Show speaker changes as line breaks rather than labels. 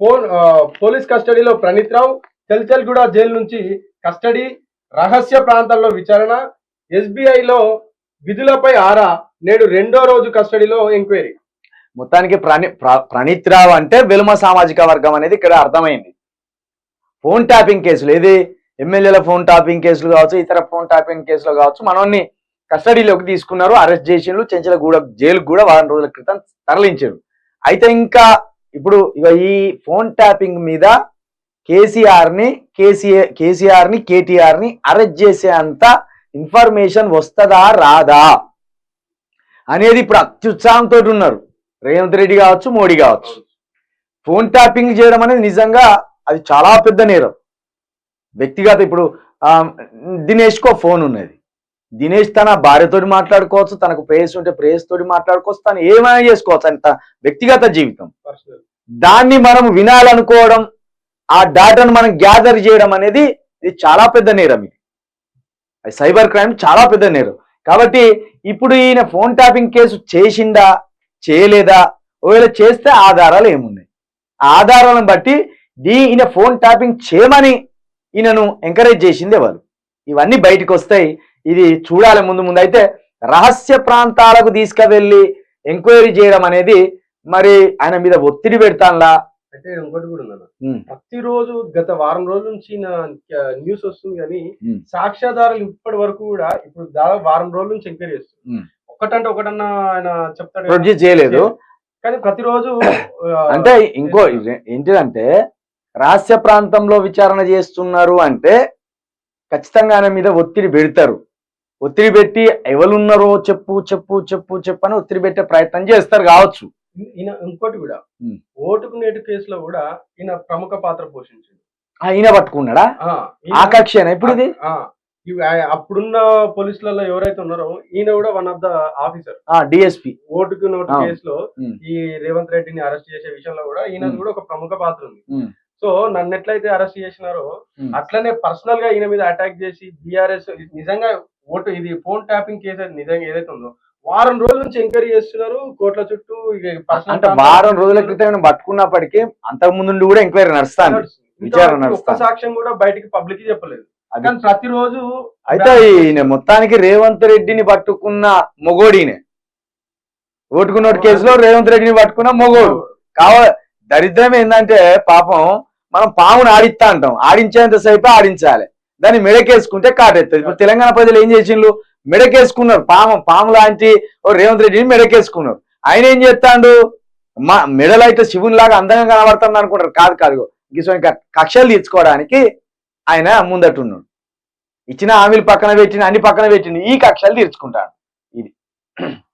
Police కస్టడీలో ప్రణీత్ రావు తెల్చల్గూడ jail నుంచి కస్టడీ రహస్య ప్రాంతాల్లో విచారణ ఎస్బీఐలో విధులపై ఆరా నేడు రెండో రోజు కస్టడీలో ఎంక్వైరీ.
మొత్తానికి ప్రణి ప్రణీత్ రావు అంటే వెలుమ సామాజిక వర్గం అనేది ఇక్కడ అర్థమైంది. ఫోన్ ట్యాపింగ్ కేసులు ఏది? ఎమ్మెల్యేల ఫోన్ ట్యాపింగ్ కేసులు కావచ్చు ఇతర ఫోన్ ట్యాపింగ్ కేసులు కావచ్చు మనల్ని కస్టడీలోకి తీసుకున్నారు అరెస్ట్ చేసిండ్రు చెంచలగూడ జైలుకు కూడా వారం రోజుల క్రితం తరలించారు అయితే ఇంకా ఇప్పుడు ఇక ఈ ఫోన్ ట్యాపింగ్ మీద కేసీఆర్ని కేసీఆర్ కేసీఆర్ని కేటీఆర్ని అరెస్ట్ చేసే అంత ఇన్ఫర్మేషన్ వస్తుందా రాదా? అనేది ఇప్పుడు అత్యుత్సాహంతో ఉన్నారు. రేవంత్ రెడ్డి కావచ్చు మోడీ కావచ్చు. ఫోన్ ట్యాపింగ్ చేయడం అనేది నిజంగా అది చాలా పెద్ద నేరం. వ్యక్తిగత ఇప్పుడు దినేష్కో ఫోన్ ఉన్నది. దినేష్ తన భార్యతోటి మాట్లాడుకోవచ్చు తనకు ప్రేయస్ ఉంటే ప్రేయస్ తోటి మాట్లాడుకోవచ్చు తను ఏమైనా చేసుకోవచ్చు అంత వ్యక్తిగత జీవితం. దాన్ని మనం వినాలనుకోవడం ఆ డాటాను మనం గ్యాదర్ చేయడం అనేది ఇది చాలా పెద్ద నేరం ఇది. అది సైబర్ క్రైమ్ చాలా పెద్ద నేరం. కాబట్టి ఇప్పుడు ఈయన ఫోన్ ట్యాపింగ్ కేసు చేసిందా చేయలేదా? ఒకవేళ చేస్తే ఆధారాలు ఏమున్నాయి? ఆధారాలను బట్టి దీ ఈయన ఫోన్ ట్యాపింగ్ చేయమని ఈయనను ఎంకరేజ్ చేసింది ఎవరు? ఇవన్నీ బయటకు వస్తాయి. ఇది చూడాలి ముందు ముందు అయితే రహస్య ప్రాంతాలకు తీసుకువెళ్ళి ఎంక్వైరీ చేయడం అనేది మరి ఆయన మీద ఒత్తిడి పెడతాన్లా?
అయితే ఇంకోటి కూడా ఉందన్న. ప్రతిరోజు గత వారం రోజుల నుంచి నా న్యూస్ వస్తుంది కానీ. సాక్ష్యాధారాలు ఇప్పటి వరకు కూడా ఇప్పుడు దాదాపు వారం రోజుల నుంచి ఎంక్వైరీ చేస్తుంది. ఒకటంటే ఒకటన్నా ఆయన చెప్తాడు.
ప్రొడ్యూస్ చేయలేదు.
కానీ ప్రతిరోజు
అంటే ఇంకో ఏంటిదంటే రహస్య ప్రాంతంలో విచారణ చేస్తున్నారు అంటే ఖచ్చితంగా ఆయన మీద ఒత్తిడి పెడతారు. ఒత్తిడి పెట్టి ఎవరున్నారో చెప్పు చెప్పు చెప్పు చెప్పు అని ఒత్తిడి పెట్టే ప్రయత్నం చేస్తారు కావచ్చు
ఈయన ఇంకోటి కూడా. ఓటుకు నేటు కేసులో కూడా ఈయన ప్రముఖ పాత్ర పోషించింది
పట్టుకున్నాడా
ఈయన-
ఆ కక్షేనా ఇప్పుడు ఇది
అప్పుడున్న పోలీసులలో ఎవరైతే ఉన్నారో ఈయన కూడా one of the officer
DSP
ఓటుకు నోటు. కేసులో. ఈ రేవంత్ రెడ్డిని అరెస్ట్ చేసే విషయంలో కూడా ఈయన. కూడా ఒక ప్రముఖ పాత్ర ఉంది. సో నన్ను ఎట్లయితే అరెస్ట్ చేసినారో. అట్లనే పర్సనల్గా ఈయన మీద అటాక్ చేసి బీఆర్ఎస్ నిజంగా ఓటు ఇది ఫోన్ ట్యాపింగ్ కేసు అయితే నిజంగా ఏదైతే ఉందో వారం రోజుల నుంచి ఎంక్వైరీ చేస్తున్నారు కోర్టుల చుట్టూ
అంటే వారం రోజుల క్రితం పట్టుకున్నప్పటికీ అంతకు ముందు నుండి కూడా ఎంక్వైరీ నడుస్తాను విచారణ.
సాక్ష్యం కూడా బయటికి పబ్లిక్ చెప్పలేదు.
అది-
కానీ ప్రతిరోజు
అయితే ఈయన మొత్తానికి రేవంత్ రెడ్డిని పట్టుకున్న మొగోడినే. ఓటుకున్నోటి కేసులో రేవంత్ రెడ్డిని పట్టుకున్న మొగోడు. కావ దరిద్రం ఏంటంటే పాపం మనం పామును ఆడిస్తా అంటాం. ఆడించేంత సేపు ఆడించాలి. దాన్ని మెడకేసుకుంటే కాటెత్తది ఇప్పుడు తెలంగాణ ప్రజలు ఏం చేసిండ్రు? మెడకేసుకున్నారు. పాము పాము లాంటి ఓ రేవంత్ రెడ్డిని మెడకేసుకున్నారు. ఆయన ఏం చేస్తాడు? మా మెడలో అయితే శివుని లాగా అందంగా కనబడుతుంది అనుకుంటారు. కాదు కాదు. ఇంకా కక్షలు తీర్చుకోవడానికి ఆయన ముందట్టున్నాడు ఇచ్చిన హామీలు పక్కన పెట్టిన అన్ని పక్కన పెట్టిన ఈ కక్షలు తీర్చుకుంటాడు. ఇది.